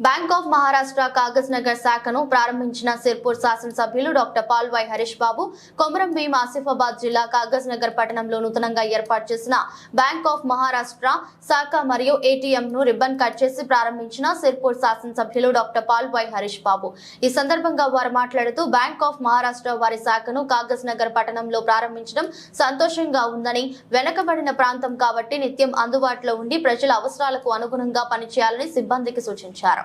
Bank of Maharashtra Kagaz Nagar శాఖను ప్రారంభించిన సిర్పూర్ శాసనసభ్యులు డాక్టర్ పాల్ వై హరీష్ బాబు కొమరం భీం ఆసిఫాబాద్ జిల్లా కాగజ్ నగర్ పట్టణంలో నూతనంగా ఏర్పాటు చేసిన బ్యాంక్ ఆఫ్ మహారాష్ట్ర శాఖ మరియు ఏటీఎం ను రిబ్బన్ కట్ చేసి ప్రారంభించిన సిర్పూర్ శాసనసభ్యులు డాక్టర్ పాల్ వై హరీష్ బాబు. ఈ సందర్భంగా వారు మాట్లాడుతూ బ్యాంక్ ఆఫ్ మహారాష్ట్ర వారి శాఖను కాగజ్ నగర్ పట్టణంలో ప్రారంభించడం సంతోషంగా ఉందని వెనకబడిన ప్రాంతం కాబట్టి నిత్యం అందుబాటులో ఉండి ప్రజల అవసరాలకు అనుగుణంగా పనిచేయాలని సిబ్బందికి సూచించారు.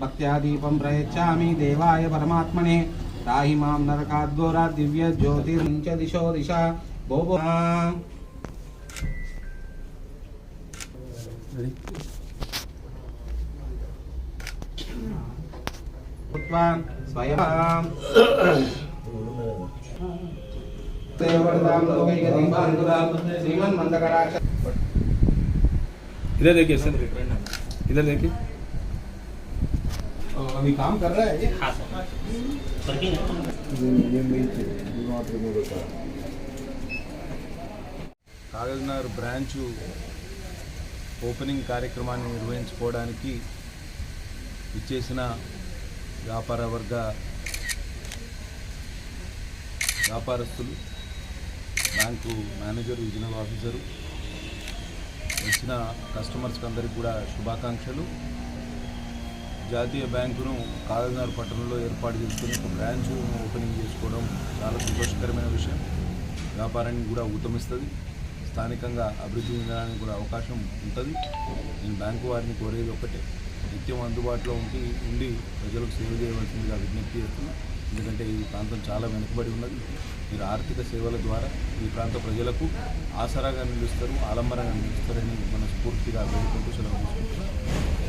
भक्त्यादीपं प्रयच्छामि देवाय परमात्मने। ताहि माँ दिव्य दिव्यज्योतिर्च दिशो दिशा। भो भो इधर देखिए, सर। इधर देखिए। अभी काम कर रहा है కాగజ్నగర్ బ్రాంచ్ ఓపెనింగ్ కార్యక్రమాన్ని నిర్వహించుకోవడానికి ఇచ్చేసిన వ్యాపార వర్గ వ్యాపారస్తులు బ్యాంకు మేనేజర్ రీజనల్ ఆఫీసరు వచ్చిన కస్టమర్స్కి అందరికీ కూడా శుభాకాంక్షలు జాతీయ బ్యాంకును కాగజ్నగర్ పట్టణంలో ఏర్పాటు చేసుకుని ఒక బ్రాంచ్ ఓపెనింగ్ చేసుకోవడం చాలా సంతోషకరమైన విషయం. వ్యాపారాన్ని కూడా ఉత్తమిస్తుంది స్థానికంగా అభివృద్ధి చెందడానికి కూడా అవకాశం ఉంటుంది. నేను బ్యాంకు వారిని కోరేది ఒకటే నిత్యం అందుబాటులో ఉండి ఉండి ప్రజలకు సేవ చేయవలసిందిగా విజ్ఞప్తి చేస్తున్నా. ఎందుకంటే ఈ ప్రాంతం చాలా వెనుకబడి ఉన్నది. మీరు ఆర్థిక సేవల ద్వారా ఈ ప్రాంత ప్రజలకు ఆసరాగా నిలుస్తారు ఆలంబరంగా నిలుస్తారని మనస్ఫూర్తిగా వేడుకుంటూ సెలవు తీసుకుంటున్నాను